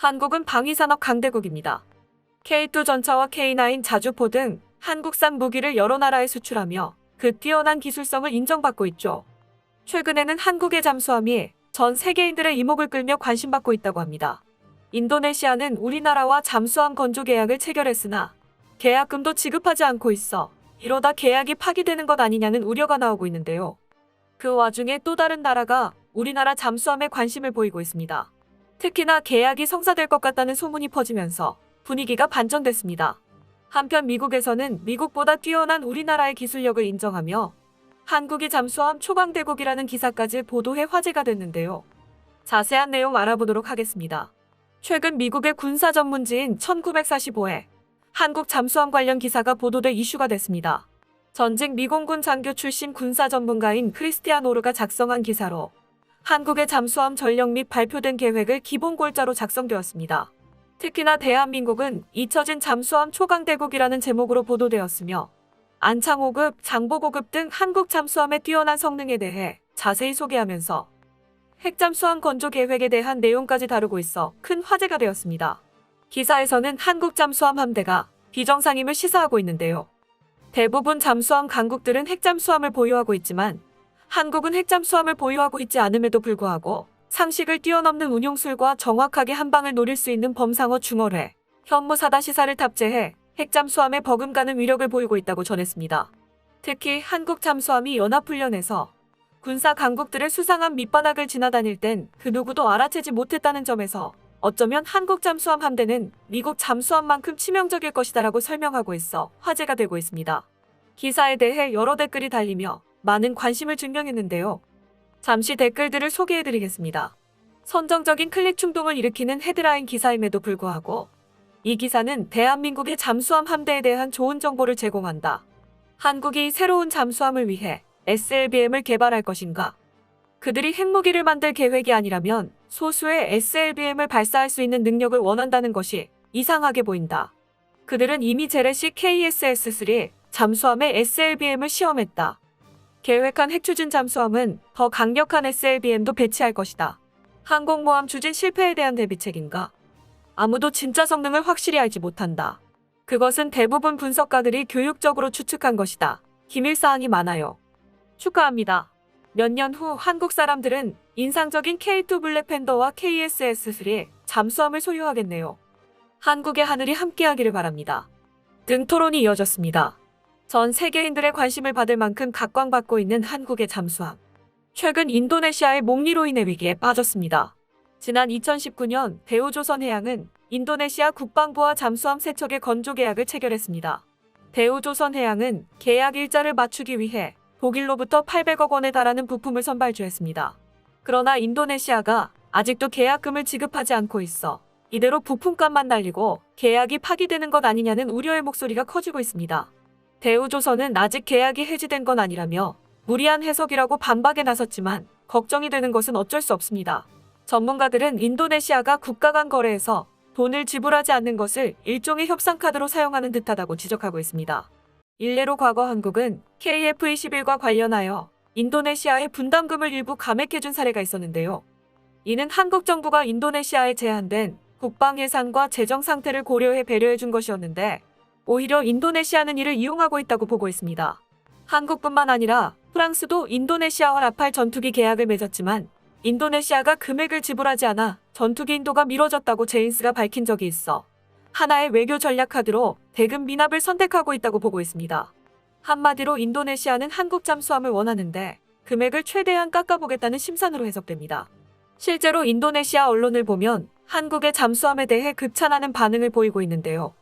한국은 방위산업 강대국입니다. K2 전차와 K9 자주포 등 한국산 무기를 여러 나라에 수출하며 그 뛰어난 기술성을 인정받고 있죠. 최근에는 한국의 잠수함이 전 세계인들의 이목을 끌며 관심받고 있다고 합니다. 인도네시아는 우리나라와 잠수함 건조 계약을 체결했으나 계약금도 지급하지 않고 있어 이러다 계약이 파기되는 것 아니냐는 우려가 나오고 있는데요. 그 와중에 또 다른 나라가 우리나라 잠수함에 관심을 보이고 있습니다. 특히나 계약이 성사될 것 같다는 소문이 퍼지면서 분위기가 반전됐습니다. 한편 미국에서는 미국보다 뛰어난 우리나라의 기술력을 인정하며 한국이 잠수함 초강대국이라는 기사까지 보도해 화제가 됐는데요. 자세한 내용 알아보도록 하겠습니다. 최근 미국의 군사 전문지인 1945에 한국 잠수함 관련 기사가 보도돼 이슈가 됐습니다. 전직 미공군 장교 출신 군사 전문가인 크리스티안 오르가 작성한 기사로 한국의 잠수함 전력 및 발표된 계획을 기본 골자로 작성되었습니다. 특히나 대한민국은 잊혀진 잠수함 초강대국이라는 제목으로 보도되었으며 안창호급, 장보고급 등 한국 잠수함의 뛰어난 성능에 대해 자세히 소개하면서 핵잠수함 건조 계획에 대한 내용까지 다루고 있어 큰 화제가 되었습니다. 기사에서는 한국 잠수함 함대가 비정상임을 시사하고 있는데요. 대부분 잠수함 강국들은 핵잠수함을 보유하고 있지만 한국은 핵잠수함을 보유하고 있지 않음에도 불구하고 상식을 뛰어넘는 운용술과 정확하게 한 방을 노릴 수 있는 범상어 중어뢰, 현무 사다 시사를 탑재해 핵잠수함에 버금가는 위력을 보이고 있다고 전했습니다. 특히 한국 잠수함이 연합훈련에서 군사 강국들의 수상한 밑바닥을 지나다닐 땐 그 누구도 알아채지 못했다는 점에서 어쩌면 한국 잠수함 함대는 미국 잠수함만큼 치명적일 것이다라고 설명하고 있어 화제가 되고 있습니다. 기사에 대해 여러 댓글이 달리며 많은 관심을 증명했는데요. 잠시 댓글들을 소개해드리겠습니다. 선정적인 클릭 충동을 일으키는 헤드라인 기사임에도 불구하고 이 기사는 대한민국의 잠수함 함대에 대한 좋은 정보를 제공한다. 한국이 새로운 잠수함을 위해 SLBM을 개발할 것인가? 그들이 핵무기를 만들 계획이 아니라면 소수의 SLBM을 발사할 수 있는 능력을 원한다는 것이 이상하게 보인다. 그들은 이미 재래식 KSS-3 잠수함의 SLBM을 시험했다. 계획한 핵추진 잠수함은 더 강력한 SLBM도 배치할 것이다. 항공모함 추진 실패에 대한 대비책인가? 아무도 진짜 성능을 확실히 알지 못한다. 그것은 대부분 분석가들이 교육적으로 추측한 것이다. 기밀사항이 많아요. 축하합니다. 몇 년 후 한국 사람들은 인상적인 K2 블랙팬더와 KSS-3 잠수함을 소유하겠네요. 한국의 하늘이 함께하기를 바랍니다. 등 토론이 이어졌습니다. 전 세계인들의 관심을 받을 만큼 각광받고 있는 한국의 잠수함. 최근 인도네시아의 몽리로인의 위기에 빠졌습니다. 지난 2019년 대우조선해양은 인도네시아 국방부와 잠수함 세척의 건조 계약을 체결했습니다. 대우조선해양은 계약 일자를 맞추기 위해 독일로부터 800억 원에 달하는 부품을 선발주했습니다. 그러나 인도네시아가 아직도 계약금을 지급하지 않고 있어 이대로 부품값만 날리고 계약이 파기되는 것 아니냐는 우려의 목소리가 커지고 있습니다. 대우조선은 아직 계약이 해지된 건 아니라며 무리한 해석이라고 반박에 나섰지만 걱정이 되는 것은 어쩔 수 없습니다. 전문가들은 인도네시아가 국가 간 거래에서 돈을 지불하지 않는 것을 일종의 협상카드로 사용하는 듯하다고 지적하고 있습니다. 일례로 과거 한국은 KF-21과 관련하여 인도네시아에 분담금을 일부 감액해준 사례가 있었는데요. 이는 한국 정부가 인도네시아에 제한된 국방 예산과 재정 상태를 고려해 배려해준 것이었는데 오히려 인도네시아는 이를 이용하고 있다고 보고 있습니다. 한국뿐만 아니라 프랑스도 인도네시아와 라팔 전투기 계약을 맺었지만 인도네시아가 금액을 지불하지 않아 전투기 인도가 미뤄졌다고 제인스가 밝힌 적이 있어 하나의 외교 전략 카드로 대금 미납을 선택하고 있다고 보고 있습니다. 한마디로 인도네시아는 한국 잠수함을 원하는데 금액을 최대한 깎아보겠다는 심산으로 해석됩니다. 실제로 인도네시아 언론을 보면 한국의 잠수함에 대해 극찬하는 반응을 보이고 있는데요.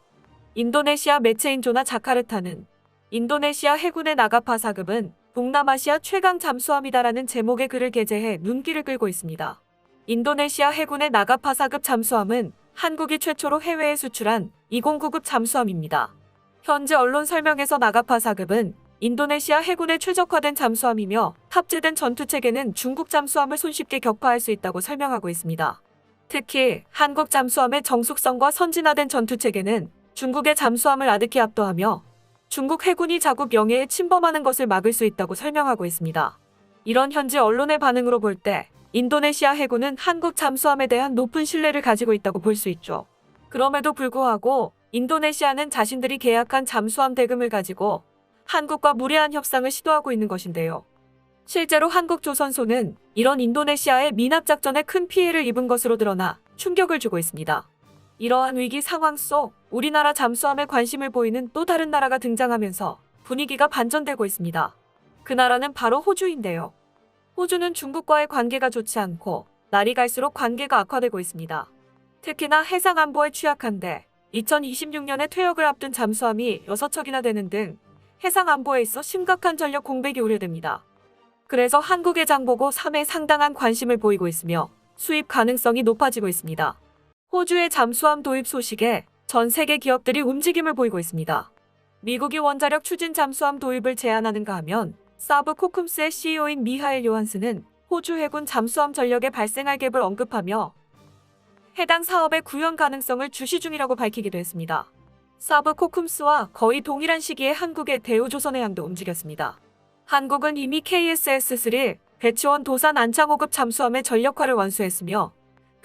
인도네시아 매체인 조나 자카르타는 인도네시아 해군의 나가파 사급은 동남아시아 최강 잠수함이다라는 제목의 글을 게재해 눈길을 끌고 있습니다. 인도네시아 해군의 나가파 사급 잠수함은 한국이 최초로 해외에 수출한 209급 잠수함입니다. 현재 언론 설명에서 나가파 사급은 인도네시아 해군에 최적화된 잠수함이며 탑재된 전투체계는 중국 잠수함을 손쉽게 격파할 수 있다고 설명하고 있습니다. 특히 한국 잠수함의 정숙성과 선진화된 전투체계는 중국의 잠수함을 아득히 압도하며 중국 해군이 자국 영해에 침범하는 것을 막을 수 있다고 설명하고 있습니다. 이런 현지 언론의 반응으로 볼 때 인도네시아 해군은 한국 잠수함에 대한 높은 신뢰를 가지고 있다고 볼 수 있죠. 그럼에도 불구하고 인도네시아는 자신들이 계약한 잠수함 대금을 가지고 한국과 무례한 협상을 시도하고 있는 것인데요. 실제로 한국 조선소는 이런 인도네시아의 미납 작전에 큰 피해를 입은 것으로 드러나 충격을 주고 있습니다. 이러한 위기 상황 속 우리나라 잠수함에 관심을 보이는 또 다른 나라가 등장하면서 분위기가 반전되고 있습니다. 그 나라는 바로 호주인데요. 호주는 중국과의 관계가 좋지 않고 날이 갈수록 관계가 악화되고 있습니다. 특히나 해상 안보에 취약한데 2026년에 퇴역을 앞둔 잠수함이 6척이나 되는 등 해상 안보에 있어 심각한 전력 공백이 우려됩니다. 그래서 한국의 장보고 3에 상당한 관심을 보이고 있으며 수입 가능성이 높아지고 있습니다. 호주의 잠수함 도입 소식에 전 세계 기업들이 움직임을 보이고 있습니다. 미국이 원자력 추진 잠수함 도입을 제안하는가 하면 사브 코쿰스의 CEO인 미하엘 요한스는 호주 해군 잠수함 전력에 발생할 갭을 언급하며 해당 사업의 구현 가능성을 주시 중이라고 밝히기도 했습니다. 사브 코쿰스와 거의 동일한 시기에 한국의 대우조선해양도 움직였습니다. 한국은 이미 KSS-3 배치원 도산 안창호급 잠수함의 전력화를 완수했으며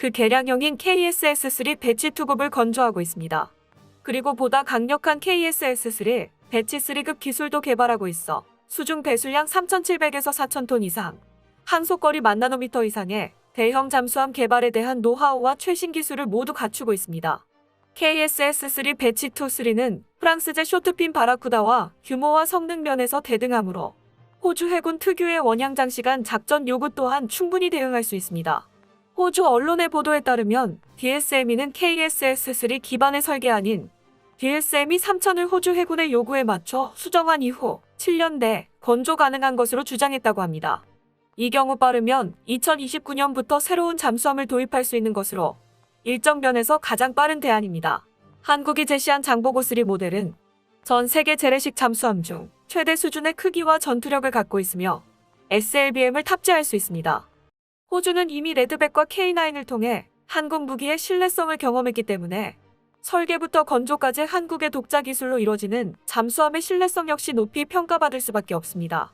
그 개량형인 KSS-3 배치 2급을 건조하고 있습니다. 그리고 보다 강력한 KSS-3 배치 3급 기술도 개발하고 있어 수중 배수량 3,700에서 4,000톤 이상, 항속거리 만 나노미터 이상의 대형 잠수함 개발에 대한 노하우와 최신 기술을 모두 갖추고 있습니다. KSS-3 배치 2-3는 프랑스제 쇼트핀 바라쿠다와 규모와 성능 면에서 대등하므로 호주 해군 특유의 원양 장시간 작전 요구 또한 충분히 대응할 수 있습니다. 호주 언론의 보도에 따르면 DSME는 KSS-3 기반의 설계 아닌 DSME 3000을 호주 해군의 요구에 맞춰 수정한 이후 7년 내 건조 가능한 것으로 주장했다고 합니다. 이 경우 빠르면 2029년부터 새로운 잠수함을 도입할 수 있는 것으로 일정 면에서 가장 빠른 대안입니다. 한국이 제시한 장보고3 모델은 전 세계 재래식 잠수함 중 최대 수준의 크기와 전투력을 갖고 있으며 SLBM을 탑재할 수 있습니다. 호주는 이미 레드백과 K9을 통해 한국 무기의 신뢰성을 경험했기 때문에 설계부터 건조까지 한국의 독자 기술로 이뤄지는 잠수함의 신뢰성 역시 높이 평가받을 수밖에 없습니다.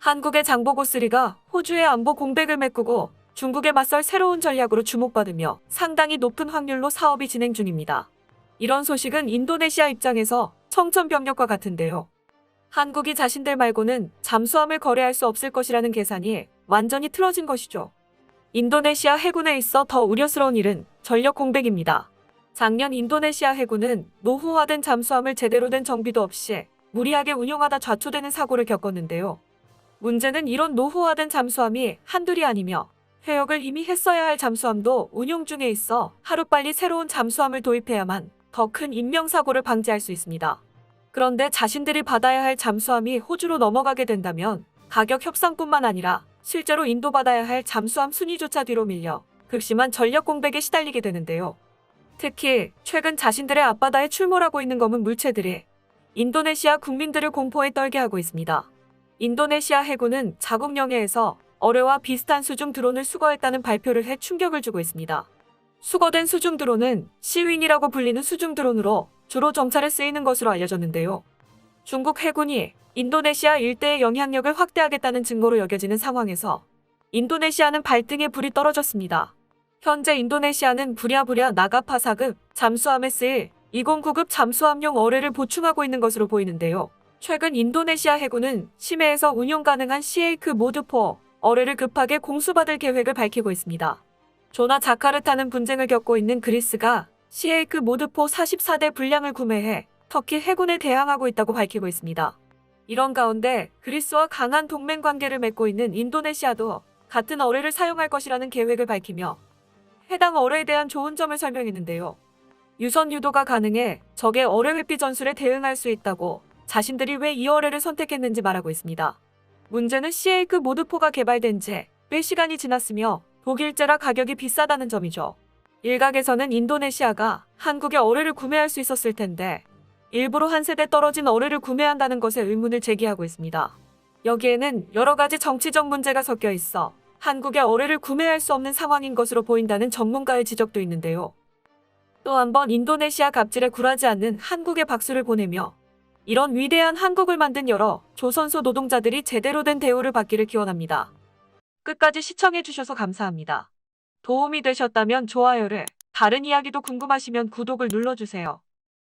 한국의 장보고3가 호주의 안보 공백을 메꾸고 중국에 맞설 새로운 전략으로 주목받으며 상당히 높은 확률로 사업이 진행 중입니다. 이런 소식은 인도네시아 입장에서 청천벽력과 같은데요. 한국이 자신들 말고는 잠수함을 거래할 수 없을 것이라는 계산이 완전히 틀어진 것이죠. 인도네시아 해군에 있어 더 우려스러운 일은 전력 공백입니다. 작년 인도네시아 해군은 노후화된 잠수함을 제대로 된 정비도 없이 무리하게 운용하다 좌초되는 사고를 겪었는데요. 문제는 이런 노후화된 잠수함이 한둘이 아니며 회역을 이미 했어야 할 잠수함도 운용 중에 있어 하루빨리 새로운 잠수함을 도입해야만 더 큰 인명사고를 방지할 수 있습니다. 그런데 자신들이 받아야 할 잠수함이 호주로 넘어가게 된다면 가격 협상뿐만 아니라 실제로 인도받아야 할 잠수함 순위조차 뒤로 밀려 극심한 전력 공백에 시달리게 되는데요. 특히 최근 자신들의 앞바다에 출몰하고 있는 검은 물체들이 인도네시아 국민들을 공포에 떨게 하고 있습니다. 인도네시아 해군은 자국 영해에서 어뢰와 비슷한 수중 드론을 수거했다는 발표를 해 충격을 주고 있습니다. 수거된 수중 드론은 시윈이라고 불리는 수중 드론으로 주로 정찰에 쓰이는 것으로 알려졌는데요. 중국 해군이 인도네시아 일대의 영향력을 확대하겠다는 증거로 여겨지는 상황에서 인도네시아는 발등에 불이 떨어졌습니다. 현재 인도네시아는 부랴부랴 나가파사급 잠수함에 쓰일 209급 잠수함용 어뢰를 보충하고 있는 것으로 보이는데요. 최근 인도네시아 해군은 심해에서 운용 가능한 시에이크 모드4 어뢰를 급하게 공수받을 계획을 밝히고 있습니다. 조나 자카르타는 분쟁을 겪고 있는 그리스가 시에이크 모드4 44대 분량을 구매해 터키 해군에 대항하고 있다고 밝히고 있습니다. 이런 가운데 그리스와 강한 동맹 관계를 맺고 있는 인도네시아도 같은 어뢰를 사용할 것이라는 계획을 밝히며 해당 어뢰에 대한 좋은 점을 설명했는데요. 유선 유도가 가능해 적의 어뢰 회피 전술에 대응할 수 있다고 자신들이 왜 이 어뢰를 선택했는지 말하고 있습니다. 문제는 시에이크 모드4가 개발된 지 꽤 시간이 지났으며 독일제라 가격이 비싸다는 점이죠. 일각에서는 인도네시아가 한국의 어뢰를 구매할 수 있었을 텐데 일부러 한 세대 떨어진 어뢰를 구매한다는 것에 의문을 제기하고 있습니다. 여기에는 여러 가지 정치적 문제가 섞여 있어 한국의 어뢰를 구매할 수 없는 상황인 것으로 보인다는 전문가의 지적도 있는데요. 또 한 번 인도네시아 갑질에 굴하지 않는 한국의 박수를 보내며 이런 위대한 한국을 만든 여러 조선소 노동자들이 제대로 된 대우를 받기를 기원합니다. 끝까지 시청해주셔서 감사합니다. 도움이 되셨다면 좋아요를, 다른 이야기도 궁금하시면 구독을 눌러주세요.